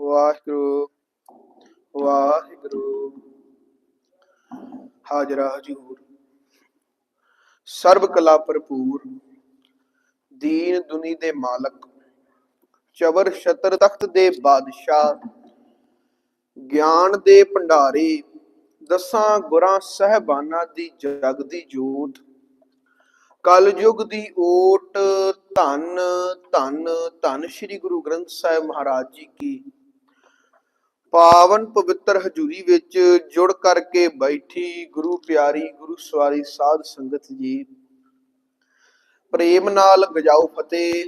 ਵਾਹਿਗੁਰੂ ਵਾਹਿਗੁਰੂ। ਹਾਜ਼ਰਾ ਹਜੂਰ। ਸਰਬ ਕਲਾ ਭਰਪੂਰ। ਦੀਨ ਦੁਨੀ ਦੇ ਮਾਲਕ। ਚਵਰ ਛਤਰ ਤਖਤ ਦੇ ਬਾਦਸ਼ਾਹ। ਗਿਆਨ ਦੇ ਭੰਡਾਰੀ। ਦਸਾਂ ਗੁਰਾਂ ਸਹਿਬਾਨਾਂ ਦੀ ਜਗ ਦੀ ਜੋਤ। ਕਲਯੁਗ ਦੀ ਓਟ। ਧੰਨ ਧੰਨ ਧੰਨ। ਸ੍ਰੀ ਗੁਰੂ ਗ੍ਰੰਥ ਸਾਹਿਬ ਮਹਾਰਾਜ ਜੀ ਕੀ ਪਾਵਨ ਪਵਿੱਤਰ ਹਜ਼ੂਰੀ ਵਿੱਚ ਜੁੜ ਕਰਕੇ ਬੈਠੀ ਗੁਰੂ ਪਿਆਰੀ, ਗੁਰੂ ਸਵਾਰੀ ਸਾਧ ਸੰਗਤ ਜੀ। ਪ੍ਰੇਮ ਨਾਲ ਗਜਾਓ ਫਤਿਹ।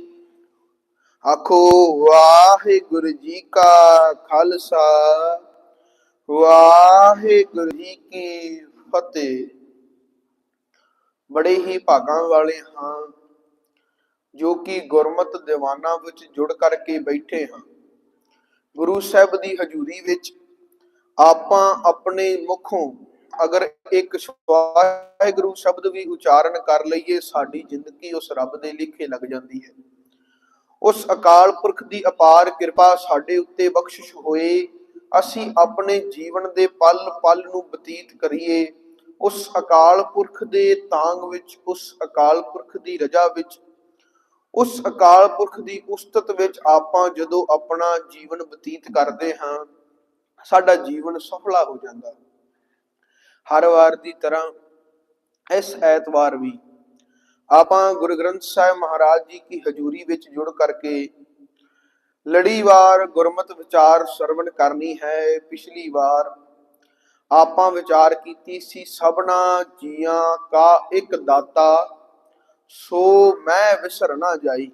ਆਖੋ, ਵਾਹਿਗੁਰੂ ਜੀ ਕਾ ਖਾਲਸਾ, ਵਾਹਿਗੁਰੂ ਜੀ ਕੀ ਫਤਿਹ। ਬੜੇ ਹੀ ਭਾਗਾਂ ਵਾਲੇ ਹਾਂ, ਜੋ ਕਿ ਗੁਰਮਤ ਦੀਵਾਨਾਂ ਵਿੱਚ ਜੁੜ ਕਰਕੇ ਬੈਠੇ ਹਾਂ। ਗੁਰੂ ਸਾਹਿਬ ਦੀ ਹਜ਼ੂਰੀ ਵਿੱਚ ਆਪਾਂ ਆਪਣੇ ਮੁਖੋਂ ਅਗਰ ਇੱਕ ਵਾਹਿਗੁਰੂ ਸ਼ਬਦ ਵੀ ਉਚਾਰਨ ਕਰ ਲਈਏ, ਸਾਡੀ ਜ਼ਿੰਦਗੀ ਉਸ ਰੱਬ ਦੇ ਲਿਖੇ ਲੱਗ ਜਾਂਦੀ ਹੈ। ਉਸ ਅਕਾਲ ਪੁਰਖ ਦੀ ਅਪਾਰ ਕਿਰਪਾ ਸਾਡੇ ਉੱਤੇ ਬਖਸ਼ਿਸ਼ ਹੋਏ, ਅਸੀਂ ਆਪਣੇ ਜੀਵਨ ਦੇ ਪਲ ਪਲ ਨੂੰ ਬਤੀਤ ਕਰੀਏ। ਉਸ ਅਕਾਲ ਪੁਰਖ ਦੇ ਤਾਂਗ ਵਿੱਚ, ਉਸ ਅਕਾਲ ਪੁਰਖ ਦੀ ਰਜਾ ਵਿੱਚ ਉਸ ਅਕਾਲ ਪੁਰਖ ਦੀ ਉਸਤਤ ਵਿੱਚ ਆਪਾਂ ਜਦੋਂ ਆਪਣਾ ਜੀਵਨ ਬਤੀਤ ਕਰਦੇ ਹਾਂ, ਸਾਡਾ ਜੀਵਨ ਸਫਲਾ ਹੋ ਜਾਂਦਾ। ਹਰ ਵਾਰ ਦੀ ਤਰ੍ਹਾਂ ਇਸ ਐਤਵਾਰ ਵੀ ਆਪਾਂ ਗੁਰੂ ਗ੍ਰੰਥ ਸਾਹਿਬ ਮਹਾਰਾਜ ਜੀ ਕੀ ਹਜ਼ੂਰੀ ਵਿੱਚ ਜੁੜ ਕਰਕੇ ਲੜੀਵਾਰ ਗੁਰਮਤ ਵਿਚਾਰ ਸਰਵਣ ਕਰਨੀ ਹੈ। ਪਿਛਲੀ ਵਾਰ ਆਪਾਂ ਵਿਚਾਰ ਕੀਤੀ ਸੀ, ਸਭਨਾ ਜੀਆਂ ਕਾ ਇੱਕ ਦਾਤਾ ਸੋ ਮੈਂ ਵਿਸਰ ਨਾ ਜਾਈ।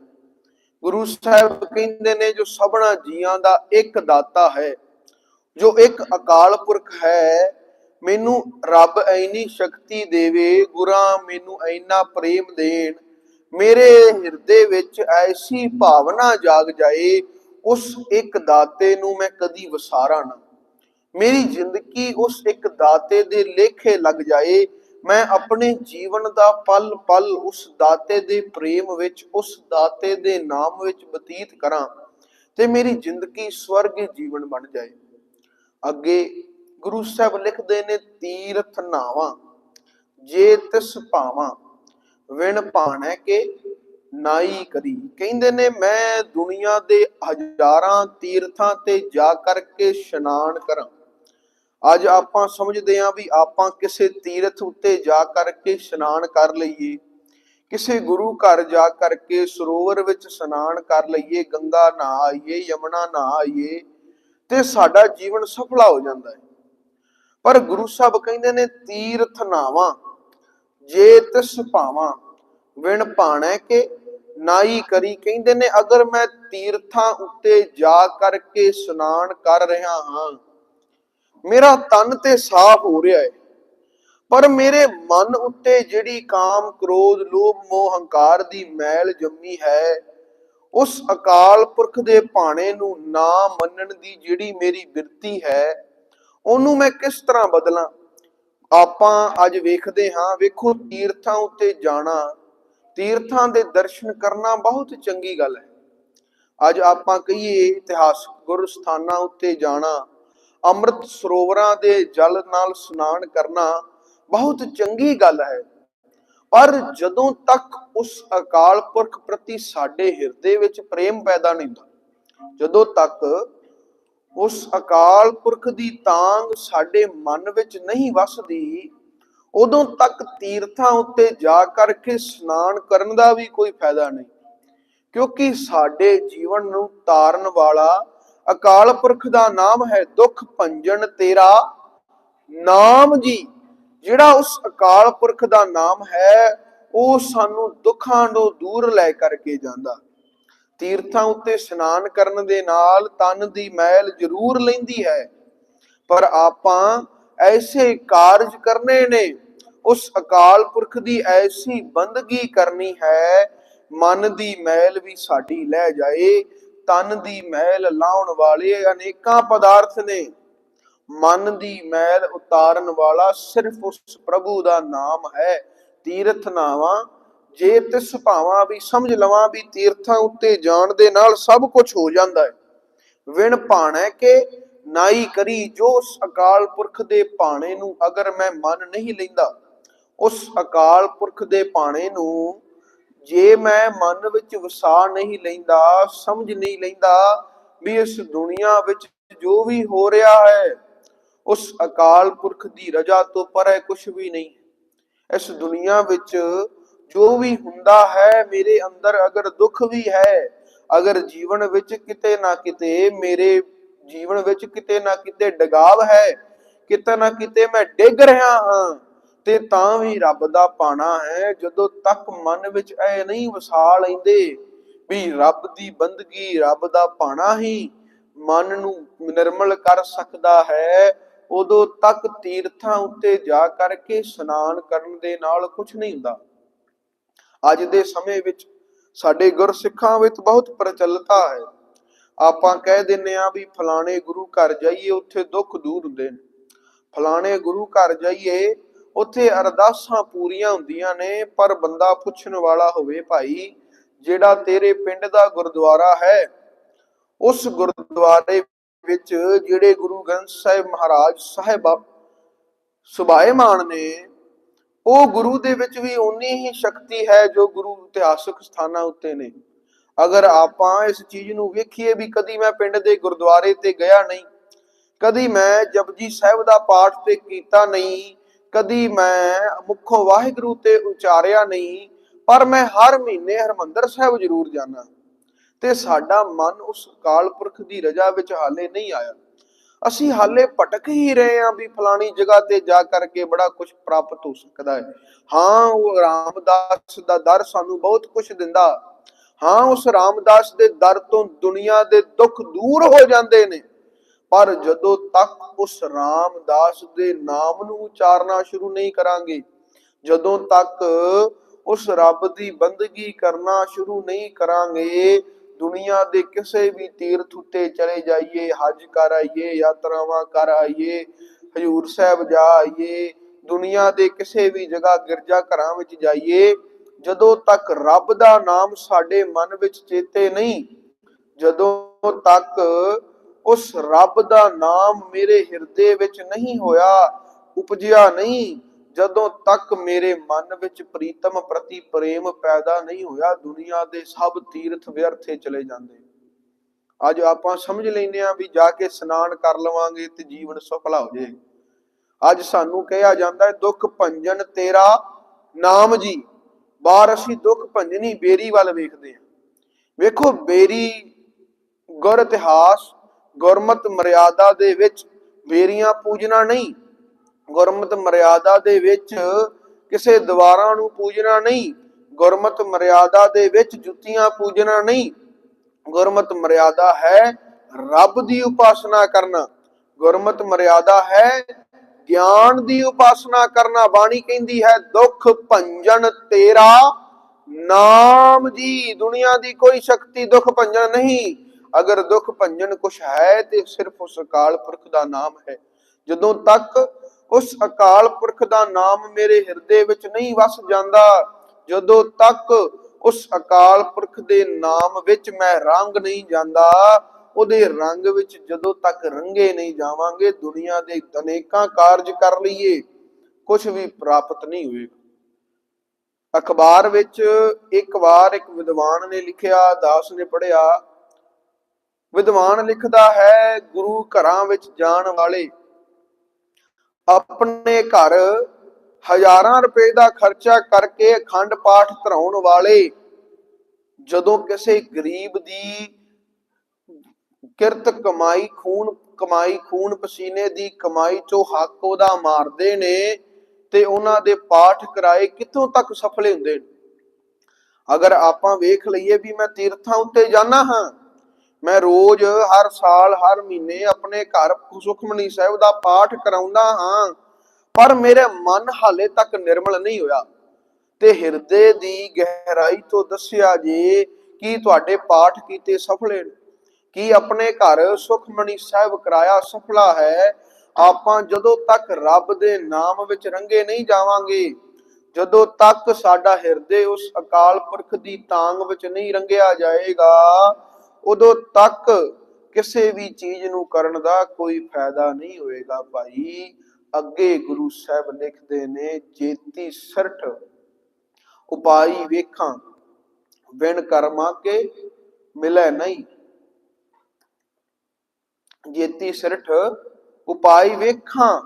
ਗੁਰੂ ਸਾਹਿਬ ਕਹਿੰਦੇ ਨੇ, ਜੋ ਸਭਨਾ ਜੀਆਂ ਦਾ ਇੱਕ ਦਾਤਾ ਹੈ, ਜੋ ਇੱਕ ਅਕਾਲ ਪੁਰਖ ਹੈ, ਮੈਨੂੰ ਰੱਬ ਐਨੀ ਸ਼ਕਤੀ ਦੇਵੇ, ਗੁਰਾਂ ਮੈਨੂੰ ਐਨਾ ਪ੍ਰੇਮ ਦੇਣ, ਮੇਰੇ ਹਿਰਦੇ ਵਿੱਚ ਐਸੀ ਭਾਵਨਾ ਜਾਗ ਜਾਏ, ਉਸ ਇੱਕ ਦਾਤੇ ਨੂੰ ਮੈਂ ਕਦੀ ਵਿਸਾਰਾਂ ਨਾ। ਮੇਰੀ ਜ਼ਿੰਦਗੀ ਉਸ ਇੱਕ ਦਾਤੇ ਦੇ ਲੇਖੇ ਲੱਗ ਜਾਏ ਮੈਂ ਆਪਣੇ ਜੀਵਨ ਦਾ ਪਲ ਪਲ ਉਸ ਦਾਤੇ ਦੇ ਪ੍ਰੇਮ ਵਿੱਚ, ਉਸ ਦਾਤੇ ਦੇ ਨਾਮ ਵਿੱਚ ਬਤੀਤ ਕਰਾਂ ਤੇ ਮੇਰੀ ਜ਼ਿੰਦਗੀ ਸਵਰਗੀ ਜੀਵਨ ਬਣ ਜਾਏ। ਅੱਗੇ ਗੁਰੂ ਸਾਹਿਬ ਲਿਖਦੇ ਨੇ, ਤੀਰਥ ਨਾਵਾਂ, ਜੇ ਤਿਸ ਭਾਵਾਂ, ਵਿਣ ਭਾਣੈ ਕੇ ਨਾਈ ਕਰੀ। ਕਹਿੰਦੇ ਨੇ, ਮੈਂ ਦੁਨੀਆ ਦੇ ਹਜ਼ਾਰਾਂ ਤੀਰਥਾਂ ਤੇ ਜਾ ਕਰਕੇ ਇਸ਼ਨਾਨ ਕਰਾਂ। ਅੱਜ ਆਪਾਂ ਸਮਝਦੇ ਹਾਂ ਵੀ ਆਪਾਂ ਕਿਸੇ ਤੀਰਥ ਉੱਤੇ ਜਾ ਕਰਕੇ ਇਸ਼ਨਾਨ ਕਰ ਲਈਏ, ਕਿਸੇ ਗੁਰੂ ਘਰ ਜਾ ਕਰਕੇ ਸਰੋਵਰ ਵਿੱਚ ਇਸ਼ਨਾਨ ਕਰ ਲਈਏ, ਗੰਗਾ ਨਾ ਆਈਏ, ਯਮੁਨਾ ਨਾ ਆਈਏ, ਤੇ ਸਾਡਾ ਜੀਵਨ ਸਫਲਾ ਹੋ ਜਾਂਦਾ ਹੈ। ਪਰ ਗੁਰੂ ਸਾਹਿਬ ਕਹਿੰਦੇ ਨੇ, ਤੀਰਥ ਨਾਵਾਂ, ਜੇ ਤਿਸ ਭਾਵਾਂ, ਵਿਣ ਭਾਣੈ ਕੇ ਨਾਈ ਕਰੀ। ਕਹਿੰਦੇ ਨੇ, ਅਗਰ ਮੈਂ ਤੀਰਥਾਂ ਉੱਤੇ ਜਾ ਕਰਕੇ ਇਸ਼ਨਾਨ ਕਰ ਰਿਹਾ ਹਾਂ ਮੇਰਾ ਤਨ ਤੇ ਸਾਫ਼ ਹੋ ਰਿਹਾ ਹੈ ਪਰ ਮੇਰੇ ਮਨ ਉੱਤੇ ਜਿਹੜੀ ਕਾਮ, ਕ੍ਰੋਧ, ਲੋਭ, ਮੋਹ, ਹੰਕਾਰ ਦੀ ਮੈਲ ਜੰਮੀ ਹੈ, ਉਸ ਅਕਾਲ ਪੁਰਖ ਦੇ ਭਾਣੇ ਨੂੰ ਨਾ ਮੰਨਣ ਦੀ ਜਿਹੜੀ ਮੇਰੀ ਬਿਰਤੀ ਹੈ, ਉਹਨੂੰ ਮੈਂ ਕਿਸ ਤਰ੍ਹਾਂ ਬਦਲਾਂ? ਆਪਾਂ ਅੱਜ ਵੇਖਦੇ ਹਾਂ, ਵੇਖੋ ਤੀਰਥਾਂ ਉੱਤੇ ਜਾਣਾ, ਤੀਰਥਾਂ ਦੇ ਦਰਸ਼ਨ ਕਰਨਾ ਬਹੁਤ ਚੰਗੀ ਗੱਲ ਹੈ। ਅੱਜ ਆਪਾਂ ਕਹੀਏ ਇਤਿਹਾਸਕ ਗੁਰਸਥਾਨਾਂ ਉੱਤੇ ਜਾਣਾ ਅੰਮ੍ਰਿਤ ਸਰੋਵਰਾਂ ਦੇ ਜਲ ਨਾਲ ਇਸ਼ਨਾਨ ਕਰਨਾ ਬਹੁਤ ਚੰਗੀ ਗੱਲ ਹੈ। ਪਰ ਜਦੋਂ ਤੱਕ ਉਸ ਅਕਾਲ ਪੁਰਖ ਪ੍ਰਤੀ ਸਾਡੇ ਹਿਰਦੇ ਵਿੱਚ ਪ੍ਰੇਮ ਪੈਦਾ ਨਹੀਂ ਹੁੰਦਾ, ਜਦੋਂ ਤੱਕ ਉਸ ਅਕਾਲ ਪੁਰਖ ਦੀ ਤਾਂਗ ਸਾਡੇ ਮਨ ਵਿੱਚ ਨਹੀਂ ਵਸਦੀ, ਉਦੋਂ ਤੱਕ ਤੀਰਥਾਂ ਉੱਤੇ ਜਾ ਕਰਕੇ ਇਸ਼ਨਾਨ ਕਰਨ ਦਾ ਵੀ ਕੋਈ ਫਾਇਦਾ ਨਹੀਂ। ਕਿਉਂਕਿ ਸਾਡੇ ਜੀਵਨ ਨੂੰ ਤਾਰਨ ਵਾਲਾ ਅਕਾਲ ਪੁਰਖ ਦਾ ਨਾਮ ਹੈ ਦੁੱਖ ਭੰਜਨ ਤੇਰਾ ਨਾਮ ਜੀ। ਜਿਹੜਾ ਉਸ ਅਕਾਲ ਪੁਰਖ ਦਾ ਨਾਮ ਹੈ, ਉਹ ਸਾਨੂੰ ਦੁੱਖਾਂ ਤੋਂ ਦੂਰ ਲੈ ਕਰਕੇ ਜਾਂਦਾ। ਤੀਰਥਾਂ ਉੱਤੇ ਇਸ਼ਨਾਨ ਕਰਨ ਦੇ ਨਾਲ ਤਨ ਦੀ ਮੈਲ ਜ਼ਰੂਰ ਲੈਂਦੀ ਹੈ। ਪਰ ਆਪਾਂ ਐਸੇ ਕਾਰਜ ਕਰਨੇ ਨੇ, ਉਸ ਅਕਾਲ ਪੁਰਖ ਦੀ ਐਸੀ ਬੰਦਗੀ ਕਰਨੀ ਹੈ, ਮਨ ਦੀ ਮੈਲ ਵੀ ਸਾਡੀ ਲੈ ਜਾਏ ਤਨ ਦੀ ਮੈਲ ਲਾਉਣ ਵਾਲੇ ਅਨੇਕਾਂ ਪਦਾਰਥ ਨੇ। ਮਨ ਦੀ ਮੈਲ ਉਤਾਰਨ ਵਾਲਾ ਸਿਰਫ ਉਸ ਪ੍ਰਭੂ ਦਾ ਨਾਮ ਹੈ। ਤੀਰਥ ਨਾਵਾਂ, ਜੇ ਤਿਸ ਭਾਵਾਂ ਵੀ ਸਮਝ ਲਵਾਂ ਵੀ ਤੀਰਥਾਂ ਉੱਤੇ ਜਾਣ ਦੇ ਨਾਲ ਸਭ ਕੁਝ ਹੋ ਜਾਂਦਾ ਹੈ। ਵਿਣ ਭਾਣਾ ਕੇ ਨਾਈ ਕਰੀ, ਜੋ ਉਸ ਅਕਾਲ ਪੁਰਖ ਦੇ ਭਾਣੇ ਨੂੰ ਅਗਰ ਮੈਂ ਮਨ ਨਹੀਂ ਲੈਂਦਾ, ਉਸ ਅਕਾਲ ਪੁਰਖ ਦੇ ਭਾਣੇ ਨੂੰ ਜੇ ਮੈਂ ਮਨ ਵਿੱਚ ਵਸਾ ਨਹੀਂ ਲੈਂਦਾ, ਸਮਝ ਨਹੀਂ ਲੈਂਦਾ ਵੀ ਇਸ ਦੁਨੀਆ ਵਿੱਚ ਜੋ ਵੀ ਹੋ ਰਿਹਾ ਹੈ, ਉਸ ਅਕਾਲ ਪੁਰਖ ਦੀ ਰਜ਼ਾ ਤੋਂ ਪਰੇ ਕੁਝ ਵੀ ਨਹੀਂ ਇਸ ਦੁਨੀਆ ਵਿੱਚ ਜੋ ਵੀ ਹੁੰਦਾ ਹੈ, ਮੇਰੇ ਅੰਦਰ ਅਗਰ ਦੁੱਖ ਵੀ ਹੈ, ਅਗਰ ਜੀਵਨ ਵਿੱਚ ਕਿਤੇ ਨਾ ਕਿਤੇ, ਮੇਰੇ ਜੀਵਨ ਵਿੱਚ ਕਿਤੇ ਨਾ ਕਿਤੇ ਡਗਾਵ ਹੈ, ਕਿਤੇ ਨਾ ਕਿਤੇ ਮੈਂ ਡਿੱਗ ਰਿਹਾ ਹਾਂ ਤੇ ਤਾਂ ਵੀ ਰੱਬ ਦਾ ਪਾਣਾ ਹੈ, ਜਦੋਂ ਤੱਕ ਮਨ ਵਿੱਚ ਇਹ ਨਹੀਂ ਵਸਾ ਲੈਂਦੇ ਵੀ ਰੱਬ ਦੀ ਬੰਦਗੀ ਰੱਬ ਦਾ ਪਾਣਾ ਹੀ ਮਨ ਨੂੰ ਨਿਰਮਲ ਕਰ ਸਕਦਾ ਹੈ, ਉਦੋਂ ਤੱਕ ਤੀਰਥਾਂ ਉੱਤੇ ਜਾ ਕਰਕੇ ਇਸ਼ਨਾਨ ਕਰਨ ਦੇ ਨਾਲ ਕੁਝ ਨਹੀਂ ਹੁੰਦਾ। ਅੱਜ ਦੇ ਸਮੇਂ ਵਿੱਚ ਸਾਡੇ ਗੁਰਸਿੱਖਾਂ ਵਿੱਚ ਬਹੁਤ ਪ੍ਰਚਲਿਤਾ ਹੈ। ਆਪਾਂ ਕਹਿ ਦਿੰਨੇ ਆ ਵੀ ਫਲਾਣੇ ਗੁਰੂ ਘਰ ਜਾਈਏ, ਉੱਥੇ ਦੁੱਖ ਦੂਰ ਹੁੰਦੇ ਨੇ। ਫਲਾਣੇ ਗੁਰੂ ਘਰ ਜਾਈਏ ਉੱਥੇ ਅਰਦਾਸਾਂ ਪੂਰੀਆਂ ਹੁੰਦੀਆਂ ਨੇ, ਪਰ ਬੰਦਾ ਪੁੱਛਣ ਵਾਲਾ ਹੋਵੇ ਭਾਈ, ਜਿਹੜਾ ਤੇਰੇ ਪਿੰਡ ਦਾ ਗੁਰਦੁਆਰਾ ਹੈ, ਉਸ ਗੁਰਦੁਆਰੇ ਵਿੱਚ ਜਿਹੜੇ ਗੁਰੂ ਗ੍ਰੰਥ ਸਾਹਿਬ ਮਹਾਰਾਜ ਸਾਹਿਬ ਸੁਭਾਏਮਾਨ ਨੇ, ਉਹ ਗੁਰੂ ਦੇ ਵਿੱਚ ਵੀ ਉਨੀ ਹੀ ਸ਼ਕਤੀ ਹੈ ਜੋ ਗੁਰੂ ਇਤਿਹਾਸਕ ਸਥਾਨਾਂ ਉੱਤੇ ਨੇ। ਅਗਰ ਆਪਾਂ ਇਸ ਚੀਜ਼ ਨੂੰ ਵੇਖੀਏ ਵੀ ਕਦੀ ਮੈਂ ਪਿੰਡ ਦੇ ਗੁਰਦੁਆਰੇ ਤੇ ਗਿਆ ਨਹੀਂ, ਕਦੀ ਮੈਂ ਜਪਜੀ ਸਾਹਿਬ ਦਾ ਪਾਠ ਤੇ ਕੀਤਾ ਨਹੀਂ ਕਦੀ ਮੈਂ ਮੁੱਖੋਂ ਵਾਹਿਗੁਰੂ ਤੇ ਉਚਾਰਿਆ ਨਹੀਂ, ਪਰ ਮੈਂ ਹਰ ਮਹੀਨੇ ਹਰਮੰਦਰ ਸਾਹਿਬ ਜ਼ਰੂਰ ਜਾਣਾ ਤੇ ਸਾਡਾ ਮਨ ਉਸ ਅਕਾਲ ਪੁਰਖ ਦੀ ਰਜ਼ਾ ਵਿੱਚ ਹਾਲੇ ਨਹੀਂ ਆਇਆ। ਅਸੀਂ ਹਾਲੇ ਭਟਕ ਹੀ ਰਹੇ ਹਾਂ ਵੀ ਫਲਾਣੀ ਜਗ੍ਹਾ ਤੇ ਜਾ ਕਰਕੇ ਬੜਾ ਕੁਝ ਪ੍ਰਾਪਤ ਹੋ ਸਕਦਾ ਹੈ। ਹਾਂ, ਉਹ ਰਾਮਦਾਸ ਦਾ ਦਰ ਸਾਨੂੰ ਬਹੁਤ ਕੁਝ ਦਿੰਦਾ। ਹਾਂ, ਉਸ ਰਾਮਦਾਸ ਦੇ ਦਰ ਤੋਂ ਦੁਨੀਆ ਦੇ ਦੁੱਖ ਦੂਰ ਹੋ ਜਾਂਦੇ ਨੇ। ਪਰ ਜਦੋਂ ਤੱਕ ਉਸ ਰਾਮਦਾਸ ਦੇ ਨਾਮ ਨੂੰ ਉਚਾਰਨਾ ਸ਼ੁਰੂ ਨਹੀਂ ਕਰਾਂਗੇ, ਜਦੋਂ ਤੱਕ ਉਸ ਰੱਬ ਦੀ ਬੰਦਗੀ ਕਰਨਾ ਸ਼ੁਰੂ ਨਹੀਂ ਕਰਾਂਗੇ, ਦੁਨੀਆ ਦੇ ਕਿਸੇ ਵੀ ਤੀਰਥ ਉੱਤੇ ਚਲੇ ਜਾਈਏ, ਹਜ ਕਰ ਆਈਏ, ਯਾਤਰਾਵਾਂ ਕਰ ਆਈਏ, ਹਜੂਰ ਸਾਹਿਬ ਜਾ ਆਈਏ, ਦੁਨੀਆ ਦੇ ਕਿਸੇ ਵੀ ਜਗ੍ਹਾ ਗਿਰਜਾ ਘਰਾਂ ਵਿੱਚ ਜਾਈਏ, ਜਦੋਂ ਤੱਕ ਰੱਬ ਦਾ ਨਾਮ ਸਾਡੇ ਮਨ ਵਿੱਚ ਚੇਤੇ ਨਹੀਂ, ਜਦੋਂ ਤੱਕ ਉਸ ਰੱਬ ਦਾ ਨਾਮ ਮੇਰੇ ਹਿਰਦੇ ਵਿੱਚ ਨਹੀਂ ਹੋਇਆ, ਉਪਜਿਆ ਨਹੀਂ। ਜਦੋਂ ਤੱਕ ਮੇਰੇ ਮਨ ਵਿੱਚ ਪ੍ਰੀਤਮ ਪ੍ਰਤੀ ਪ੍ਰੇਮ ਪੈਦਾ ਨਹੀਂ ਹੋਇਆ, ਦੁਨੀਆ ਦੇ ਸਭ ਤੀਰਥ ਵਿਅਰਥੇ ਚਲੇ ਜਾਂਦੇ। ਅੱਜ ਆਪਾਂ ਸਮਝ ਲੈਂਦੇ ਆ ਵੀ ਜਾ ਕੇ ਇਸ਼ਨਾਨ ਕਰ ਲਵਾਂਗੇ ਤੇ ਜੀਵਨ ਸਫਲਾ ਹੋ ਜਾਏ। ਅੱਜ ਸਾਨੂੰ ਕਿਹਾ ਜਾਂਦਾ ਹੈ, ਦੁੱਖ ਭੰਜਨ ਤੇਰਾ ਨਾਮ ਜੀ। ਬਾਹਰ ਅਸੀਂ ਦੁੱਖ ਭੰਜਨੀ ਬੇਰੀ ਵੱਲ ਵੇਖਦੇ ਹਾਂ। ਵੇਖੋ, ਬੇਰੀ ਗੁਰ ਇਤਿਹਾਸ ਗੁਰਮਤ ਮਰਿਆਦਾ ਦੇ ਵਿੱਚ ਬੇਰੀਆਂ ਪੂਜਣਾ ਨਹੀਂ। ਗੁਰਮਤ ਮਰਿਆਦਾ ਦੇ ਵਿੱਚ ਕਿਸੇ ਦੀਵਾਰਾਂ ਨੂੰ ਪੂਜਣਾ ਨਹੀਂ। ਗੁਰਮਤ ਮਰਿਆਦਾ ਦੇ ਵਿੱਚ ਜੁੱਤੀਆਂ ਪੂਜਣਾ ਨਹੀਂ। ਗੁਰਮਤ ਮਰਿਆਦਾ ਹੈ ਰੱਬ ਦੀ ਉਪਾਸਨਾ ਕਰਨਾ। ਗੁਰਮਤ ਮਰਿਆਦਾ ਹੈ ਗਿਆਨ ਦੀ ਉਪਾਸਨਾ ਕਰਨਾ। ਬਾਣੀ ਕਹਿੰਦੀ ਹੈ, ਦੁੱਖ ਭੰਜਨ ਤੇਰਾ, ਨਾਮ ਜੀ ਦੁਨੀਆ ਦੀ ਕੋਈ ਸ਼ਕਤੀ ਦੁੱਖ ਭੰਜਨ ਨਹੀਂ। ਅਗਰ ਦੁੱਖ ਭੰਜਨ ਕੁਛ ਹੈ ਤੇ ਸਿਰਫ ਉਸ ਅਕਾਲ ਪੁਰਖ ਦਾ ਨਾਮ ਹੈ। ਜਦੋਂ ਤੱਕ ਉਸ ਅਕਾਲ ਪੁਰਖ ਦਾ ਨਾਮ ਮੇਰੇ ਹਿਰਦੇ ਵਿੱਚ ਨਹੀਂ ਵਸ ਜਾਂਦਾ, ਜਦੋਂ ਤੱਕ ਉਸ ਅਕਾਲ ਪੁਰਖ ਦੇ ਨਾਮ ਵਿੱਚ ਮੈਂ ਰੰਗ ਨਹੀਂ ਜਾਂਦਾ, ਉਹਦੇ ਰੰਗ ਵਿੱਚ ਜਦੋਂ ਤੱਕ ਰੰਗੇ ਨਹੀਂ ਜਾਵਾਂਗੇ, ਦੁਨੀਆ ਦੇ ਅਨੇਕਾਂ ਕਾਰਜ ਕਰ ਲਈਏ ਕੁਝ ਵੀ ਪ੍ਰਾਪਤ ਨਹੀਂ ਹੋਏਗਾ। ਅਖਬਾਰ ਵਿੱਚ ਇੱਕ ਵਾਰ ਇੱਕ ਵਿਦਵਾਨ ਨੇ ਲਿਖਿਆ, ਦਾਸ ਨੇ ਪੜਿਆ ਵਿਦਵਾਨ ਲਿਖਦਾ ਹੈ, ਗੁਰੂ ਘਰਾਂ ਵਿੱਚ ਜਾਣ ਵਾਲੇ। ਆਪਣੇ ਘਰ ਹਜ਼ਾਰਾਂ ਰੁਪਏ ਦਾ ਖਰਚਾ ਕਰਕੇ ਅਖੰਡ ਪਾਠ ਧਰਾਉਣ ਵਾਲੇ। ਜਦੋਂ ਕਿਸੇ ਗਰੀਬ ਦੀ ਕਿਰਤ ਕਮਾਈ, ਖੂਨ ਕਮਾਈ, ਖੂਨ ਪਸੀਨੇ ਦੀ ਕਮਾਈ ਚੋਂ ਹੱਕ ਉਹਦਾ ਮਾਰਦੇ ਨੇ ਤੇ ਉਹਨਾਂ ਦੇ ਪਾਠ ਕਰਾਏ ਕਿੱਥੋਂ ਤੱਕ ਸਫਲੇ ਹੁੰਦੇ ਨੇ? ਅਗਰ ਆਪਾਂ ਵੇਖ ਲਈਏ ਵੀ ਮੈਂ ਤੀਰਥਾਂ ਉੱਤੇ ਜਾਣਾ ਹਾਂ ਮੈਂ ਰੋਜ਼, ਹਰ ਸਾਲ, ਹਰ ਮਹੀਨੇ ਆਪਣੇ ਘਰ ਸੁਖਮਨੀ ਸਾਹਿਬ ਦਾ ਪਾਠ ਕਰਾਉਂਦਾ ਹਾਂ, ਪਰ ਮੇਰੇ ਮਨ ਹਾਲੇ ਤੱਕ ਨਿਰਮਲ ਨਹੀਂ ਹੋਇਆ। ਤੇ ਹਿਰਦੇ ਦੀ ਗਹਿਰਾਈ ਤੋਂ ਦੱਸਿਆ ਜੇ ਕੀ ਤੁਹਾਡੇ ਪਾਠ ਕੀਤੇ ਸਫਲੇ ਨੇ, ਕੀ ਆਪਣੇ ਘਰ ਸੁਖਮਨੀ ਸਾਹਿਬ ਕਰਾਇਆ ਸਫਲਾ ਹੈ, ਆਪਾਂ ਜਦੋਂ ਤੱਕ ਰੱਬ ਦੇ ਨਾਮ ਵਿੱਚ ਰੰਗੇ ਨਹੀਂ ਜਾਵਾਂਗੇ, ਜਦੋਂ ਤੱਕ ਸਾਡਾ ਹਿਰਦੇ ਉਸ ਅਕਾਲ ਪੁਰਖ ਦੀ ਤਾਂਗ ਵਿੱਚ ਨਹੀਂ ਰੰਗਿਆ ਜਾਏਗਾ ਉਦੋਂ ਤੱਕ ਕਿਸੇ ਵੀ ਚੀਜ਼ ਨੂੰ ਕਰਨ ਦਾ ਕੋਈ ਫਾਇਦਾ ਨਹੀਂ ਹੋਏਗਾ ਭਾਈ। ਅੱਗੇ ਗੁਰੂ ਸਾਹਿਬ ਲਿਖਦੇ ਨੇ, ਜੇਤੀ ਸਰਠ, ਉਪਾਈ ਵੇਖਾਂ ਵਿਣ ਕਰਮਾ ਕੇ ਮਿਲੇ ਨਹੀਂ। ਜੇਤੀ ਸਰਠ, ਉਪਾਈ ਵੇਖਾਂ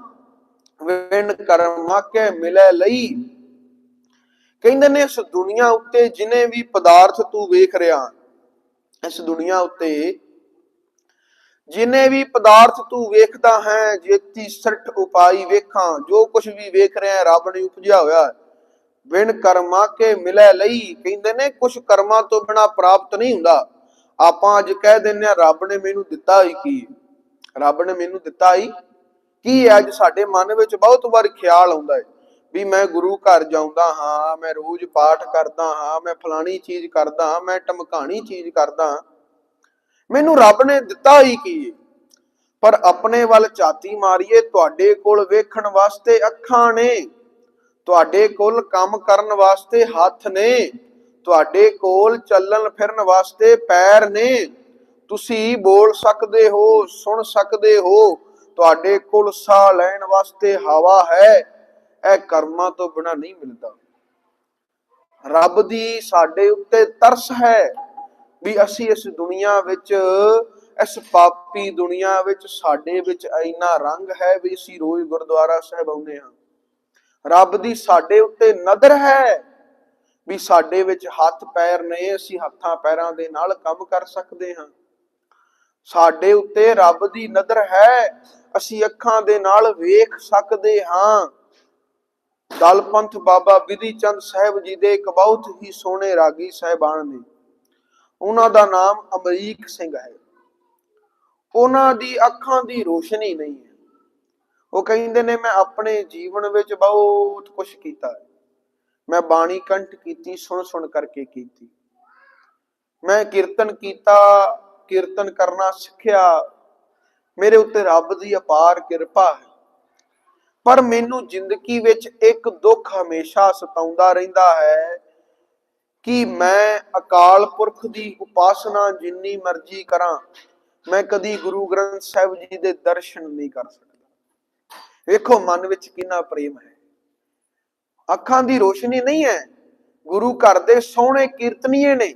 ਵਿਣ ਕਰਮਾ ਕੇ ਮਿਲੇ ਲਈ। ਕਹਿੰਦੇ ਨੇ, ਇਸ ਦੁਨੀਆ ਉੱਤੇ ਜਿਨੇ ਵੀ ਪਦਾਰਥ ਤੂੰ ਵੇਖ ਰਿਹਾ ਇਸ ਦੁਨੀਆ ਉੱਤੇ ਜਿਨੇ ਵੀ ਪਦਾਰਥ ਤੂੰ ਵੇਖਦਾ ਹੈ, ਜੇਤੀ ਸਰਠ ਉਪਾਈ ਵੇਖਾਂ, ਜੋ ਕੁਝ ਵੀ ਵੇਖ ਰਿਹਾ ਰੱਬ ਨੇ ਉਪਜਿਆ ਹੋਇਆ ਬਿਨ ਕਰਮਾ ਕੇ ਮਿਲੇ ਲਈ, ਕਹਿੰਦੇ ਨੇ ਕੁਝ ਕਰਮਾਂ ਤੋਂ ਬਿਨਾ ਪ੍ਰਾਪਤ ਨਹੀਂ ਹੁੰਦਾ। ਆਪਾਂ ਅੱਜ ਕਹਿ ਦਿੰਨੇ ਆ ਰੱਬ ਨੇ ਮੈਨੂੰ ਦਿੱਤਾ ਹੀ ਕੀ? ਰੱਬ ਨੇ ਮੈਨੂੰ ਦਿੱਤਾ ਹੀ ਕੀ ਹੈ? ਅੱਜ ਸਾਡੇ ਮਨ ਵਿੱਚ ਬਹੁਤ ਵਾਰ ਖਿਆਲ ਆਉਂਦਾ ਹੈ। ਵੀ ਮੈਂ ਗੁਰੂ ਘਰ ਜਾਉਂਦਾ ਹਾਂ, ਮੈਂ ਰੋਜ਼ ਪਾਠ ਕਰਦਾ ਹਾਂ, ਮੈਂ ਫਲਾਣੀ ਚੀਜ਼ ਕਰਦਾ ਹਾਂ, ਮੈਂ ਟਮਕਾਣੀ ਚੀਜ਼ ਕਰਦਾ ਮੈਨੂੰ ਰੱਬ ਨੇ ਦਿੱਤਾ ਹੀ ਕੀ ਪਰ ਆਪਣੇ ਵੱਲ ਝਾਤੀ ਮਾਰੀਏ, ਤੁਹਾਡੇ ਕੋਲ ਵੇਖਣ ਵਾਸਤੇ ਅੱਖਾਂ ਨੇ। ਤੁਹਾਡੇ ਕੋਲ ਕੰਮ ਕਰਨ ਵਾਸਤੇ ਹੱਥ ਨੇ। ਤੁਹਾਡੇ ਕੋਲ ਚੱਲਣ ਫਿਰਨ ਵਾਸਤੇ ਪੈਰ ਨੇ। ਤੁਸੀਂ ਬੋਲ ਸਕਦੇ ਹੋ, ਸੁਣ ਸਕਦੇ ਹੋ, ਤੁਹਾਡੇ ਕੋਲ ਸਾਹ ਲੈਣ ਵਾਸਤੇ ਹਵਾ ਹੈ। ਇਹ ਕਰਮਾਂ ਤੋਂ ਬਿਨਾ ਨਹੀਂ ਮਿਲਦਾ। ਰੱਬ ਦੀ ਸਾਡੇ ਉੱਤੇ ਤਰਸ ਹੈ ਵੀ ਅਸੀਂ ਇਸ ਦੁਨੀਆ ਵਿੱਚ, ਇਸ ਪਾਪੀ ਦੁਨੀਆ ਵਿੱਚ, ਸਾਡੇ ਵਿੱਚ ਇੰਨਾ ਰੰਗ ਹੈ ਵੀ ਅਸੀਂ ਰੋਜ਼ ਗੁਰਦੁਆਰਾ ਸਾਹਿਬ ਆਉਂਦੇ ਹਾਂ। ਰੱਬ ਦੀ ਸਾਡੇ ਉੱਤੇ ਨਜ਼ਰ ਹੈ ਵੀ ਸਾਡੇ ਵਿੱਚ ਹੱਥ ਪੈਰ ਨੇ, ਅਸੀਂ ਹੱਥਾਂ ਪੈਰਾਂ ਦੇ ਨਾਲ ਕੰਮ ਕਰ ਸਕਦੇ ਹਾਂ। ਸਾਡੇ ਉੱਤੇ ਰੱਬ ਦੀ ਨਦਰ ਹੈ, ਅਸੀਂ ਅੱਖਾਂ ਦੇ ਨਾਲ ਵੇਖ ਸਕਦੇ ਹਾਂ। ਦਲਪੰਥ ਬਾਬਾ ਵਿਧੀ ਚੰਦ ਸਾਹਿਬ ਜੀ ਦੇ ਇੱਕ ਬਹੁਤ ਹੀ ਸੋਹਣੇ ਰਾਗੀ ਸਹਿਬਾਨ ਨੇ। ਉਹਨਾਂ ਦਾ ਨਾਮ ਅਮਰੀਕ ਸਿੰਘ ਹੈ। ਉਹਨਾਂ ਦੀ ਅੱਖਾਂ ਦੀ ਰੋਸ਼ਨੀ ਨਹੀਂ ਹੈ। ਉਹ ਕਹਿੰਦੇ ਨੇ, ਮੈਂ ਆਪਣੇ ਜੀਵਨ ਵਿੱਚ ਬਹੁਤ ਕੁਝ ਕੀਤਾ ਮੈਂ ਬਾਣੀ ਕੰਠ ਕੀਤੀ ਸੁਣ ਸੁਣ ਕਰਕੇ ਕੀਤੀ। ਮੈਂ ਕੀਰਤਨ ਕੀਤਾ, ਕੀਰਤਨ ਕਰਨਾ ਸਿੱਖਿਆ। ਮੇਰੇ ਉੱਤੇ ਰੱਬ ਦੀ ਅਪਾਰ ਕਿਰਪਾ ਹੈ। ਪਰ ਮੈਨੂੰ ਜ਼ਿੰਦਗੀ ਵਿੱਚ ਇੱਕ ਦੁੱਖ ਹਮੇਸ਼ਾ ਸਤਾਉਂਦਾ ਰਹਿੰਦਾ ਹੈ ਕਿ ਮੈਂ ਅਕਾਲ ਪੁਰਖ ਦੀ ਉਪਾਸਨਾ ਜਿੰਨੀ ਮਰਜ਼ੀ ਕਰਾਂ, ਮੈਂ ਕਦੀ ਗੁਰੂ ਗ੍ਰੰਥ ਸਾਹਿਬ ਜੀ ਦੇ ਦਰਸ਼ਨ ਨਹੀਂ ਕਰ ਸਕਦਾ। ਵੇਖੋ, ਮਨ ਵਿੱਚ ਕਿੰਨਾ ਪ੍ਰੇਮ ਹੈ। ਅੱਖਾਂ ਦੀ ਰੋਸ਼ਨੀ ਨਹੀਂ ਹੈ। ਗੁਰੂ ਘਰ ਦੇ ਸੋਹਣੇ ਕੀਰਤਨੀਏ ਨੇ।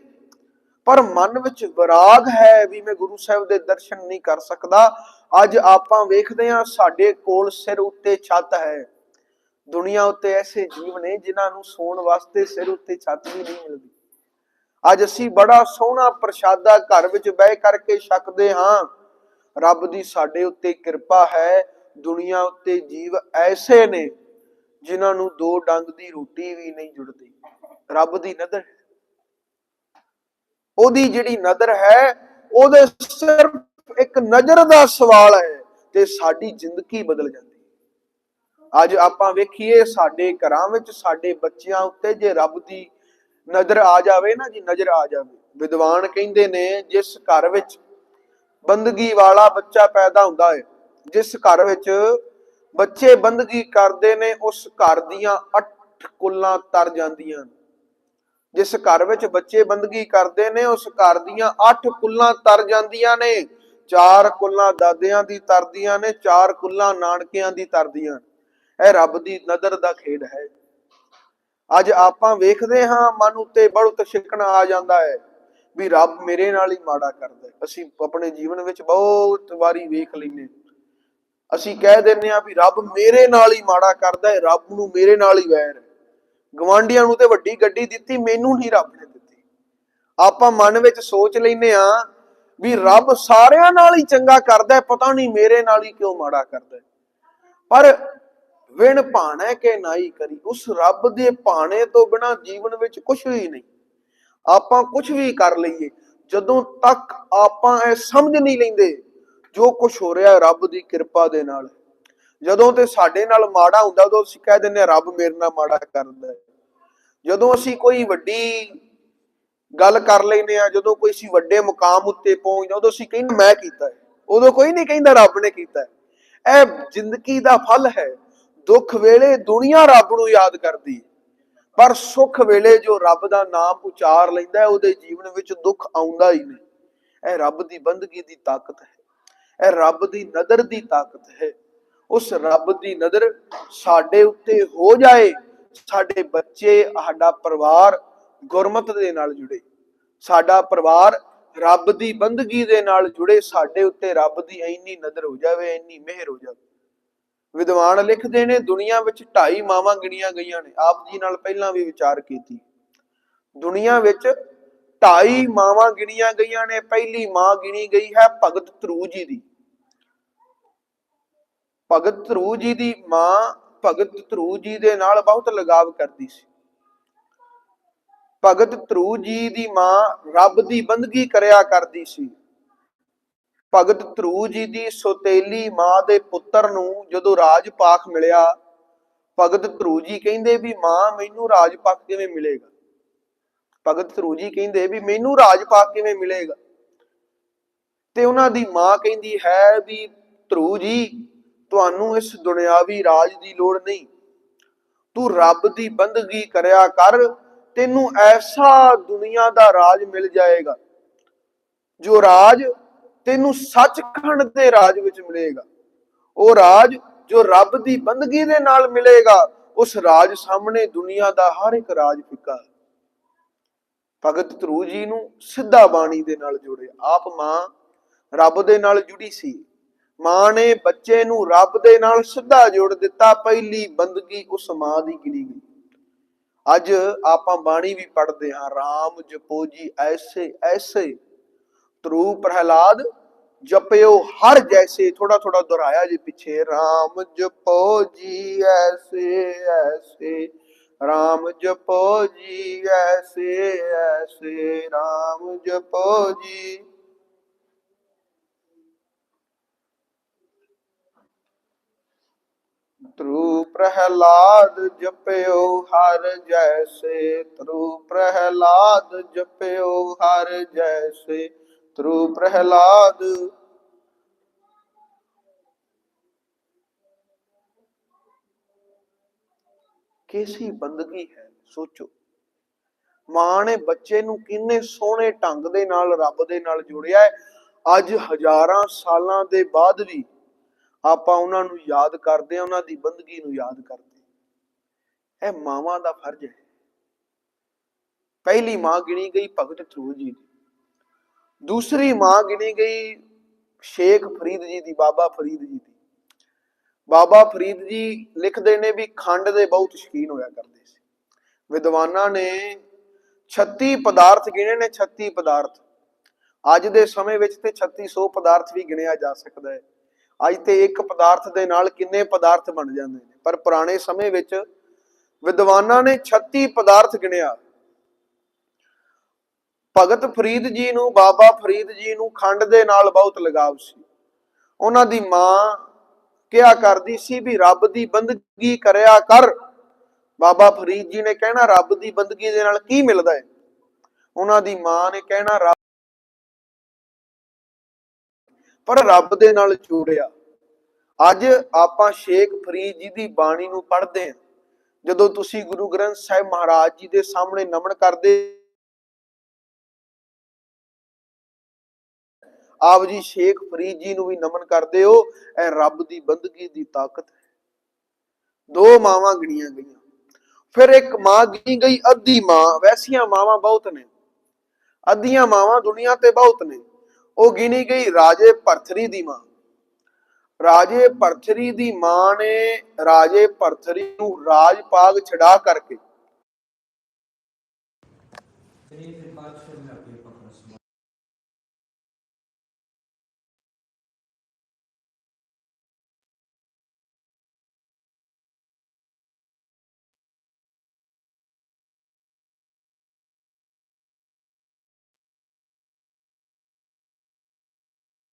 ਪਰ ਮਨ ਵਿੱਚ ਵਿਰਾਗ ਹੈ ਵੀ ਮੈਂ ਗੁਰੂ ਸਾਹਿਬ ਦੇ ਦਰਸ਼ਨ ਨਹੀਂ ਕਰ ਸਕਦਾ। ਅੱਜ ਆਪਾਂ ਵੇਖਦੇ ਹਾਂ ਸਾਡੇ ਕੋਲ ਸਿਰ ਉੱਤੇ ਛੱਤ ਹੈ। ਦੁਨੀਆ ਉੱਤੇ ਐਸੇ ਜੀਵ ਨੇ ਜਿਨ੍ਹਾਂ ਨੂੰ ਸੌਣ ਵਾਸਤੇ ਸਿਰ ਉੱਤੇ ਛੱਤ ਵੀ ਨਹੀਂ ਮਿਲਦੀ। ਅੱਜ ਅਸੀਂ ਬੜਾ ਸੋਹਣਾ ਪ੍ਰਸ਼ਾਦਾ ਘਰ ਵਿੱਚ ਬਹਿ ਕਰਕੇ ਛਕਦੇ ਹਾਂ। ਰੱਬ ਦੀ ਸਾਡੇ ਉੱਤੇ ਕਿਰਪਾ ਹੈ, ਦੁਨੀਆ ਉੱਤੇ ਜੀਵ ਐਸੇ ਨੇ ਜਿਨ੍ਹਾਂ ਨੂੰ ਦੋ ਡੰਗ ਦੀ ਰੋਟੀ ਵੀ ਨਹੀਂ ਜੁੜਦੀ। ਰੱਬ ਦੀ ਨਜ਼ਰ ਉਹਦੀ ਜਿਹੜੀ ਨਜ਼ਰ ਹੈ, ਉਹਦੇ ਸਿਰਫ ਇੱਕ ਨਜ਼ਰ ਦਾ ਸਵਾਲ ਹੈ ਤੇ ਸਾਡੀ ਜ਼ਿੰਦਗੀ ਬਦਲ ਜਾਂਦੀ ਹੈ। ਅੱਜ ਆਪਾਂ ਵੇਖੀਏ, ਸਾਡੇ ਘਰਾਂ ਵਿੱਚ ਸਾਡੇ ਬੱਚਿਆਂ ਉੱਤੇ ਜੇ ਰੱਬ ਦੀ ਨਜ਼ਰ ਆ ਜਾਵੇ ਨਾ ਜੀ, ਨਜ਼ਰ ਆ ਜਾਵੇ ਵਿਦਵਾਨ ਕਹਿੰਦੇ ਨੇ, ਜਿਸ ਘਰ ਵਿੱਚ ਬੰਦਗੀ ਵਾਲਾ ਬੱਚਾ ਪੈਦਾ ਹੁੰਦਾ ਹੈ, ਜਿਸ ਘਰ ਵਿੱਚ ਬੱਚੇ ਬੰਦਗੀ ਕਰਦੇ ਨੇ, ਉਸ ਘਰ ਦੀਆਂ ਅੱਠ ਕੁੱਲਾਂ ਤਰ ਜਾਂਦੀਆਂ ਨੇ ਜਿਸ ਘਰ ਵਿੱਚ ਬੱਚੇ ਬੰਦਗੀ ਕਰਦੇ ਨੇ, ਉਸ ਘਰ ਦੀਆਂ ਅੱਠ ਕੁੱਲਾਂ ਤਰ ਜਾਂਦੀਆਂ ਨੇ। ਚਾਰ ਕੁੱਲਾਂ ਦਾਦਿਆਂ ਦੀ ਤਰਦੀਆਂ ਨੇ, ਚਾਰ ਕੁੱਲਾਂ ਨਾਨਕਿਆਂ ਦੀ ਤਰਦੀਆਂ ਇਹ ਰੱਬ ਦੀ ਨਜ਼ਰ ਦਾ ਖੇਡ ਹੈ। ਅੱਜ ਆਪਾਂ ਵੇਖਦੇ ਹਾਂ, ਮਨ ਉੱਤੇ ਬਹੁਤ ਛਿਕਣਾ ਆ ਜਾਂਦਾ ਹੈ ਵੀ ਰੱਬ ਮੇਰੇ ਨਾਲ ਹੀ ਮਾੜਾ ਕਰਦਾ ਅਸੀਂ ਆਪਣੇ ਜੀਵਨ ਵਿੱਚ ਬਹੁਤ ਵਾਰੀ ਵੇਖ ਲੈਨੇ ਅਸੀਂ ਕਹਿ ਦਿੰਨੇ ਆ ਵੀ ਰੱਬ ਮੇਰੇ ਨਾਲ ਹੀ ਮਾੜਾ ਕਰਦਾ ਹੈ, ਰੱਬ ਨੂੰ ਮੇਰੇ ਨਾਲ ਹੀ ਵੈਰ ਹੈ। ਗਵਾਂਡੀਆਂ ਨੂੰ ਤੇ ਵੱਡੀ ਗੱਡੀ ਦਿੱਤੀ, ਮੈਨੂੰ ਨਹੀਂ ਰੱਬ ਨੇ ਦਿੱਤੀ। ਆਪਾਂ ਮਨ ਵਿੱਚ ਸੋਚ ਲੈਨੇ ਆ ਵੀ ਰੱਬ ਸਾਰਿਆਂ ਨਾਲ ਹੀ ਚੰਗਾ ਕਰਦਾ ਪਤਾ ਨਹੀਂ ਮੇਰੇ ਨਾਲ ਹੀ ਕਿਉਂ ਮਾੜਾ ਕਰਦਾ ਪਰ ਵਿਣ ਭਾਣਾ ਕੇ ਨਾਈ ਕਰੀ, ਉਸ ਰੱਬ ਦੇ ਭਾਣੇ ਤੋਂ ਬਿਨਾ ਜੀਵਨ ਵਿੱਚ ਕੁਝ ਵੀ ਨਹੀਂ। ਆਪਾਂ ਕੁਝ ਵੀ ਕਰ ਲਈਏ, ਜਦੋਂ ਤੱਕ ਆਪਾਂ ਇਹ ਸਮਝ ਨਹੀਂ ਲੈਂਦੇ ਜੋ ਕੁਝ ਹੋ ਰਿਹਾ ਰੱਬ ਦੀ ਕਿਰਪਾ ਦੇ ਨਾਲ। ਜਦੋਂ ਤੇ ਸਾਡੇ ਨਾਲ ਮਾੜਾ ਹੁੰਦਾ, ਉਦੋਂ ਅਸੀਂ ਕਹਿ ਦਿੰਦੇ ਹਾਂ, ਰੱਬ ਮੇਰੇ ਨਾਲ ਮਾੜਾ ਕਰਦਾ ਹੈ। ਜਦੋਂ ਅਸੀਂ ਕੋਈ ਵੱਡੀ ਗੱਲ ਕਰ ਲੈਨੇ ਆ ਜਦੋਂ ਕੋਈ ਅਸੀਂ ਵੱਡੇ ਮੁਕਾਮ ਉੱਤੇ ਪਹੁੰਚਦੇ ਉਦੋਂ ਅਸੀਂ ਕਹਿੰਦੇ ਮੈਂ ਕੀਤਾ ਹੈ। ਉਦੋਂ ਕੋਈ ਨਹੀਂ ਕਹਿੰਦਾ, ਰੱਬ ਨੇ ਕੀਤਾ ਹੈ। ਇਹ ਜ਼ਿੰਦਗੀ ਦਾ ਫਲ ਹੈ। ਦੁੱਖ ਵੇਲੇ ਦੁਨੀਆ ਰੱਬ ਨੂੰ ਯਾਦ ਕਰਦੀ ਹੈ। ਪਰ ਸੁੱਖ ਵੇਲੇ ਜੋ ਰੱਬ ਦਾ ਨਾਮ ਉਚਾਰ ਲੈਂਦਾ ਹੈ, ਉਹਦੇ ਜੀਵਨ ਵਿੱਚ ਦੁੱਖ ਆਉਂਦਾ ਹੀ ਨਹੀਂ। ਇਹ ਰੱਬ ਦੀ ਬੰਦਗੀ ਦੀ ਤਾਕਤ ਹੈ। ਇਹ ਰੱਬ ਦੀ ਨਦਰ ਦੀ ਤਾਕਤ ਹੈ। ਉਸ ਰੱਬ ਦੀ ਨਜ਼ਰ ਸਾਡੇ ਉੱਤੇ ਹੋ ਜਾਏ, ਸਾਡੇ ਬੱਚੇ, ਸਾਡਾ ਪਰਿਵਾਰ ਗੁਰਮਤ ਦੇ ਨਾਲ ਜੁੜੇ। ਸਾਡਾ ਪਰਿਵਾਰ ਰੱਬ ਦੀ ਬੰਦਗੀ ਦੇ ਨਾਲ ਜੁੜੇ, ਸਾਡੇ ਉੱਤੇ ਰੱਬ ਦੀ ਇੰਨੀ ਨਜ਼ਰ ਹੋ ਜਾਵੇ, ਇੰਨੀ ਮਿਹਰ ਹੋ ਜਾਵੇ। ਵਿਦਵਾਨ ਲਿਖਦੇ ਨੇ, ਦੁਨੀਆ ਵਿੱਚ ਢਾਈ ਮਾਵਾਂ ਗਿਣੀਆਂ ਗਈਆਂ ਨੇ। ਆਪ ਜੀ ਨਾਲ ਪਹਿਲਾਂ ਵੀ ਵਿਚਾਰ ਕੀਤੀ। ਦੁਨੀਆ ਵਿੱਚ ਢਾਈ ਮਾਵਾਂ ਗਿਣੀਆਂ ਗਈਆਂ ਨੇ, ਪਹਿਲੀ ਮਾਂ ਗਿਣੀ ਗਈ ਹੈ ਭਗਤ ਧਰੂ ਜੀ ਦੀ। ਭਗਤ ਧਰੂ ਜੀ ਦੀ ਮਾਂ ਭਗਤ ਧਰੂ ਜੀ ਦੇ ਨਾਲ ਬਹੁਤ ਲਗਾਵ ਕਰਦੀ ਸੀ। ਭਗਤ ਧਰੂ ਜੀ ਦੀ ਮਾਂ ਰੱਬ ਦੀ ਬੰਦਗੀ ਕਰਿਆ ਕਰਦੀ ਸੀ। ਭਗਤ ਧਰੂ ਜੀ ਦੀ ਸੋਤੇਲੀ ਮਾਂ ਦੇ ਪੁੱਤਰ ਨੂੰ ਜਦੋਂ ਰਾਜ ਪਾਖ ਮਿਲਿਆ, ਭਗਤ ਧਰੂ ਜੀ ਕਹਿੰਦੇ ਵੀ, ਮਾਂ, ਮੈਨੂੰ ਰਾਜ ਪਾਖ ਕਿਵੇਂ ਮਿਲੇਗਾ? ਭਗਤ ਧਰੂ ਜੀ ਕਹਿੰਦੇ ਵੀ, ਮੈਨੂੰ ਰਾਜ ਪਾਖ ਕਿਵੇਂ ਮਿਲੇਗਾ? ਤੇ ਉਹਨਾਂ ਦੀ ਮਾਂ ਕਹਿੰਦੀ ਹੈ ਵੀ, ਧਰੂ ਜੀ ਤੁਹਾਨੂੰ ਇਸ ਦੁਨਿਆਵੀ ਰਾਜ ਦੀ ਲੋੜ ਨਹੀਂ। ਤੂੰ ਰੱਬ ਦੀ ਬੰਦਗੀ ਕਰਿਆ ਕਰ, ਤੈਨੂੰ ਐਸਾ ਦੁਨੀਆ ਦਾ ਰਾਜ ਮਿਲ ਜਾਏਗਾ, ਜੋ ਰਾਜ ਤੈਨੂੰ ਸੱਚਖੰਡ ਦੇ ਰਾਜ ਵਿੱਚ ਮਿਲੇਗਾ। ਉਹ ਰਾਜ ਜੋ ਰੱਬ ਦੀ ਬੰਦਗੀ ਦੇ ਨਾਲ ਮਿਲੇਗਾ, ਉਸ ਰਾਜ ਸਾਹਮਣੇ ਦੁਨੀਆ ਦਾ ਹਰ ਇੱਕ ਰਾਜ ਫਿੱਕਾ ਭਗਤ ਧਰੂ ਜੀ ਨੂੰ ਸਿੱਧਾ ਬਾਣੀ ਦੇ ਨਾਲ ਜੋੜਿਆ ਆਪ ਮਾਂ ਰੱਬ ਦੇ ਨਾਲ ਜੁੜੀ ਸੀ। ਮਾਂ ਨੇ ਬੱਚੇ ਨੂੰ ਰੱਬ ਦੇ ਨਾਲ ਸਿੱਧਾ ਜੋੜ ਦਿੱਤਾ, ਪਹਿਲੀ ਬੰਦਗੀ ਉਸ ਮਾਂ ਦੀ ਗਿਣੀ ਗਈ। ਅੱਜ ਆਪਾਂ ਬਾਣੀ ਵੀ ਪੜ੍ਹਦੇ ਹਾਂ RAM ਜਪੋ ਜੀ ਐਸੇ ਐਸੇ, ਧਰੂ ਪ੍ਰਹਿਲਾਦ ਜਪਿਓ ਹਰ ਜੈਸੇ ਥੋੜਾ ਥੋੜਾ ਦੁਹਰਾਇਆ ਜੀ ਪਿੱਛੇ RAM ਜਪੋ ਜੀ ਐਸੇ ਐਸੇ RAM ਜਪੋ ਜੀ ਐਸੇ ਐਸੇ RAM ਜਪੋ ਜੀ ਤ੍ਰੂ ਪ੍ਰਹਿਲਾਦ ਜਪਿਓ ਹਰ ਜੈਸੇ, ਤ੍ਰੂ ਪ੍ਰਹਿਲਾਦ ਜਪਿਓ ਹਰ ਜੈਸੇ, ਤ੍ਰੂ ਪ੍ਰਹਿਲਾਦ। ਕੈਸੀ ਬੰਦਗੀ ਹੈ, ਸੋਚੋ। ਮਾਂ ਨੇ ਬੱਚੇ ਨੂੰ ਕਿੰਨੇ ਸੋਹਣੇ ਢੰਗ ਦੇ ਨਾਲ, ਰੱਬ ਦੇ ਨਾਲ ਜੋੜਿਆ ਹੈ। ਅੱਜ ਹਜ਼ਾਰਾਂ ਸਾਲਾਂ ਦੇ ਬਾਅਦ ਵੀ ਆਪਾਂ ਉਹਨਾਂ ਨੂੰ ਯਾਦ ਕਰਦੇ ਆ ਉਹਨਾਂ ਦੀ ਬੰਦਗੀ ਨੂੰ ਯਾਦ ਕਰਦੇ ਇਹ ਮਾਵਾਂ ਦਾ ਫਰਜ਼ ਹੈ। ਪਹਿਲੀ ਮਾਂ ਗਿਣੀ ਗਈ ਭਗਤ ਧਰੂ ਜੀ ਦੀ। ਦੂਸਰੀ ਮਾਂ ਗਿਣੀ ਗਈ ਸ਼ੇਖ ਫਰੀਦ ਜੀ ਦੀ, ਬਾਬਾ ਫਰੀਦ ਜੀ ਦੀ। ਬਾਬਾ ਫਰੀਦ ਜੀ ਲਿਖਦੇ ਨੇ ਵੀ ਖੰਡ ਦੇ ਬਹੁਤ ਸ਼ੌਕੀਨ ਹੋਇਆ ਕਰਦੇ ਸੀ। ਵਿਦਵਾਨਾਂ ਨੇ 36 ਪਦਾਰਥ ਗਿਣੇ ਨੇ 36 ਪਦਾਰਥ। ਅੱਜ ਦੇ ਸਮੇਂ ਵਿੱਚ ਤੇ 3600 ਪਦਾਰਥ ਵੀ ਗਿਣਿਆ ਜਾ ਸਕਦਾ ਹੈ। ਅੱਜ ਤੇ ਇੱਕ ਪਦਾਰਥ ਦੇ ਨਾਲ ਕਿੰਨੇ ਪਦਾਰਥ ਬਣ ਜਾਂਦੇ ਨੇ। ਪਰ ਪੁਰਾਣੇ ਸਮੇਂ ਵਿੱਚ ਵਿਦਵਾਨਾਂ ਨੇ 36 ਪਦਾਰਥ ਗਿਣਿਆ। ਭਗਤ ਫਰੀਦ ਜੀ ਨੂੰ, ਬਾਬਾ ਫਰੀਦ ਜੀ ਨੂੰ ਖੰਡ ਦੇ ਨਾਲ ਬਹੁਤ ਲਗਾਵ ਸੀ। ਉਹਨਾਂ ਦੀ ਮਾਂ ਕਿਹਾ ਕਰਦੀ ਸੀ ਵੀ ਰੱਬ ਦੀ ਬੰਦਗੀ ਕਰਿਆ ਕਰ। ਬਾਬਾ ਫਰੀਦ ਜੀ ਨੇ ਕਹਿਣਾ, ਰੱਬ ਦੀ ਬੰਦਗੀ ਦੇ ਨਾਲ ਕੀ ਮਿਲਦਾ ਹੈ? ਉਹਨਾਂ ਦੀ ਮਾਂ ਨੇ ਕਹਿਣਾ ਪਰ ਰੱਬ ਦੇ ਨਾਲ ਜੋੜਿਆ। ਅੱਜ ਆਪਾਂ ਸ਼ੇਖ ਫਰੀਦ ਜੀ ਦੀ ਬਾਣੀ ਨੂੰ ਪੜ੍ਹਦੇ ਹਾਂ। ਜਦੋਂ ਤੁਸੀਂ ਗੁਰੂ ਗ੍ਰੰਥ ਸਾਹਿਬ ਮਹਾਰਾਜ ਜੀ ਦੇ ਸਾਹਮਣੇ ਨਮਨ ਕਰਦੇ ਆਪ ਜੀ ਸ਼ੇਖ ਫਰੀਦ ਜੀ ਨੂੰ ਵੀ ਨਮਨ ਕਰਦੇ ਹੋ, ਇਹ ਰੱਬ ਦੀ ਬੰਦਗੀ ਦੀ ਤਾਕਤ ਹੈ। ਦੋ ਮਾਵਾਂ ਗਿਣੀਆਂ ਗਈਆਂ। ਫਿਰ ਇੱਕ ਮਾਂ ਗਿਣੀ ਗਈ, ਅੱਧੀ ਮਾਂ। ਵੈਸੀਆਂ ਮਾਵਾਂ ਬਹੁਤ ਨੇ। ਅੱਧੀਆਂ ਮਾਵਾਂ ਦੁਨੀਆ ਤੇ ਬਹੁਤ ਨੇ। ਉਹ ਗਿਣੀ ਗਈ ਰਾਜੇ ਭਰਥਰੀ ਦੀ ਮਾਂ। ਰਾਜੇ ਭਰਥਰੀ ਦੀ ਮਾਂ ਨੇ ਰਾਜੇ ਭਰਥਰੀ ਨੂੰ ਰਾਜ ਪਾਗ ਛਡਾ ਕਰਕੇ ਸ੍ਰੀ